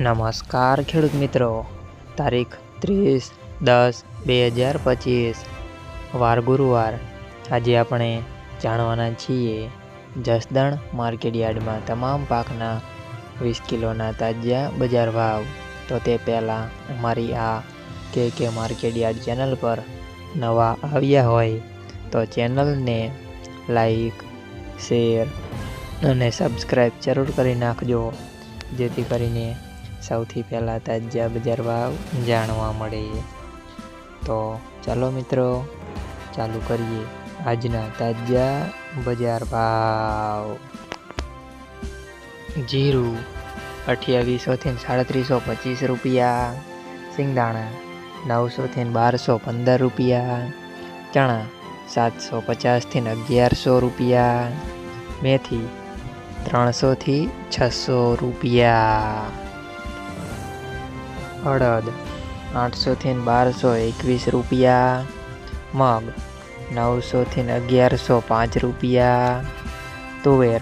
નમસ્કાર ખેડૂત મિત્રો. તારીખ ત્રીસ દસ બે હજાર પચીસ. વાર ગુરુવાર. આજે આપણે જાણવાના છીએ જસદણ માર્કેટ યાર્ડમાં તમામ પાકના વીસ કિલોના તાજા બજાર ભાવ. તો તે પહેલાં અમારી આ કે કે માર્કેટ યાર્ડ ચેનલ પર નવા આવ્યા હોય તો ચેનલને લાઈક, શેર અને સબસ્ક્રાઈબ જરૂર કરી નાખજો. જેથી કરીને સૌથી પહેલાં તાજા બજાર ભાવ જાણવા મળે. તો ચાલો મિત્રો, ચાલુ કરીએ આજના તાજા બજાર ભાવ. જીરું અઠ્યાવીસોથી સાડત્રીસો પચીસ રૂપિયા, સિંગદાણા નવસોથી બારસો પંદર રૂપિયા, ચણા સાતસો પચાસથી અગિયારસો રૂપિયા, મેથી ત્રણસોથી છસો રૂપિયા. અડદ આઠસોથી બારસો એકવીસ રૂપિયા. મગ નવસોથી અગિયારસો પાંચ રૂપિયા. તુવેર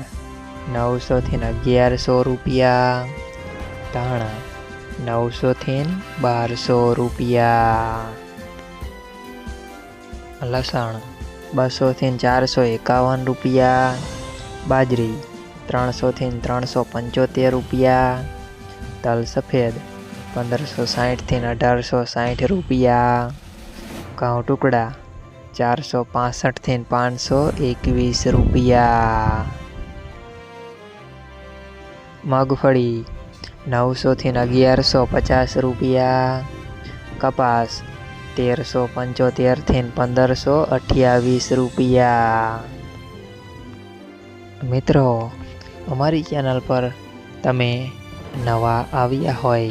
નવસોથી અગિયારસો રૂપિયા. ધાણા નવસોથી બારસો રૂપિયા. લસણ બસોથી ચારસો એકાવન રૂપિયા. બાજરી ત્રણસોથી ત્રણસો પંચોતેર રૂપિયા. તલ સફેદ પંદરસો સાહીઠથી અઢારસો સાહીઠ રૂપિયા. ઘઉં ટુકડા ચારસો પાસઠથી પાંચસો એકવીસ રૂપિયા. મગફળી નવસોથી અગિયારસો પચાસ રૂપિયા. કપાસ તેરસો પંચોતેરથી પંદરસો અઠ્યાવીસ રૂપિયા. મિત્રો, અમારી ચેનલ પર તમે નવા આવ્યા હોય